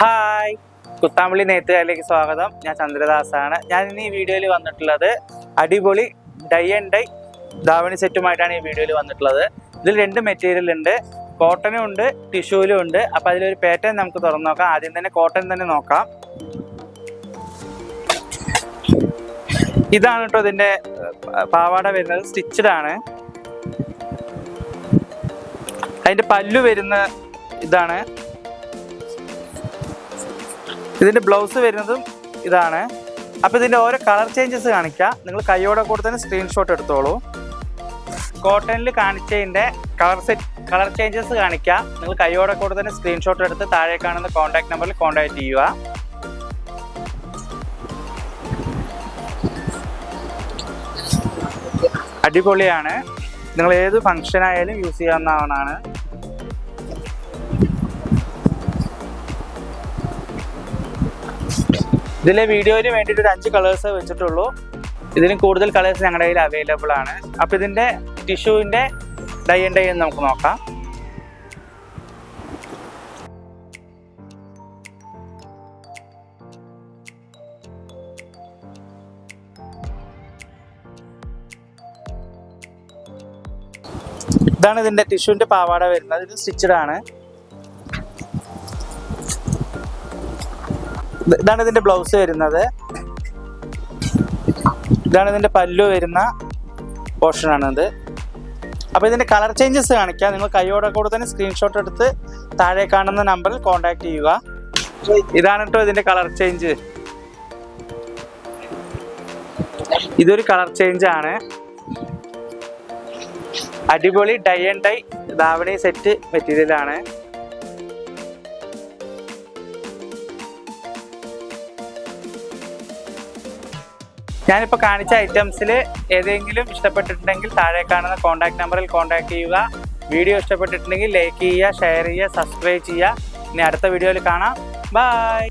Hi. Kuthampully നെയ്ത്തുകാരിലേക്ക് സ്വാഗതം. ഞാൻ ചന്ദ്രദാസാണ്. ഞാൻ ഇന്ന് ഈ വീഡിയോയിൽ വന്നിട്ടുള്ളത് അടിപൊളി ഡൈ ആൻഡ് ഡൈ ധാവണി സെറ്റുമായിട്ടാണ് ഈ വീഡിയോയിൽ വന്നിട്ടുള്ളത്. ഇതിൽ രണ്ട് മെറ്റീരിയൽ ഉണ്ട്. കോട്ടനും ഉണ്ട് ടിഷ്യൂലും ഉണ്ട്. അപ്പോൾ അതിലൊരു പാറ്റേൺ നമുക്ക് തുറന്നു നോക്കാം. ആദ്യം തന്നെ കോട്ടൺ തന്നെ നോക്കാം. ഇതാണ് കേട്ടോ ഇതിന്റെ പാവാട വരുന്നത്. സ്റ്റിച്ചഡ് ആണ്. അതിന്റെ പല്ലു വരുന്ന ഇതാണ്. ഇതിന്റെ ബ്ലൗസ് വരുന്നതും ഇതാണ്. അപ്പോൾ ഇതിന്റെ ഓരോ കളർ ചേഞ്ചസ് കാണിക്കാം. നിങ്ങൾ കൈയോടെ കൂടെ തന്നെ സ്ക്രീൻഷോട്ട് എടുത്തോളൂ. കോട്ടണിൽ കാണിച്ചതിന്റെ കളർ സെറ്റ് കളർ ചേഞ്ചസ് കാണിക്കാം. നിങ്ങൾ കൈയോടെ കൂടെ തന്നെ സ്ക്രീൻഷോട്ട് എടുത്ത് താഴെ കാണുന്ന കോൺടാക്ട് നമ്പറിൽ കോൺടാക്ട് ചെയ്യുക. അടിപൊളിയാണ്. നിങ്ങൾ ഏത് ഫംഗ്ഷൻ ആയാലും യൂസ് ചെയ്യാവുന്നതാണ്. ഇതിലെ വീഡിയോയിന് വേണ്ടിയിട്ട് ഒരു അഞ്ച് കളേഴ്സ് വെച്ചിട്ടുള്ളൂ. ഇതിന് കൂടുതൽ കളേഴ്സ് ഞങ്ങളുടെ കയ്യിൽ അവൈലബിൾ ആണ്. അപ്പോൾ ഇതിന്റെ ടിഷ്യൂവിന്റെ ഡൈ ആൻഡ് ഡൈ എന്ന് നമുക്ക് നോക്കാം. ഇതാണ് ഇതിന്റെ ടിഷ്യൂവിന്റെ പാവാട വരുന്നത്. ഇത് സ്റ്റിച്ചഡ് ആണ്. ഇതാണ് ഇതിന്റെ ബ്ലൗസ് വരുന്നത്. ഇതാണ് ഇതിന്റെ പല്ലു വരുന്ന പോർഷൻ ആണിത്. അപ്പോൾ ഇതിന്റെ കളർ ചേഞ്ചസ് കാണിക്കാം. നിങ്ങൾ കൈയോടെ കൂടെ തന്നെ സ്ക്രീൻഷോട്ട് എടുത്ത് താഴെ കാണുന്ന നമ്പറിൽ കോൺടാക്ട് ചെയ്യുക. ഇതാണ് കേട്ടോ ഇതിന്റെ കളർ ചേഞ്ച് ഇതൊരു കളർ ചേഞ്ച് ആണ്. അടിപൊളി dye and dye davani set material ഞാനിപ്പോൾ കാണിച്ച ഐറ്റംസിൽ ഏതെങ്കിലും ഇഷ്ടപ്പെട്ടിട്ടുണ്ടെങ്കിൽ താഴെ കാണുന്ന കോൺടാക്ട് നമ്പറിൽ കോൺടാക്ട് ചെയ്യുക. വീഡിയോ ഇഷ്ടപ്പെട്ടിട്ടുണ്ടെങ്കിൽ ലൈക്ക് ചെയ്യുക ഷെയർ ചെയ്യുക സബ്സ്ക്രൈബ് ചെയ്യുക. ഇനി അടുത്ത വീഡിയോയിൽ കാണാം. ബൈ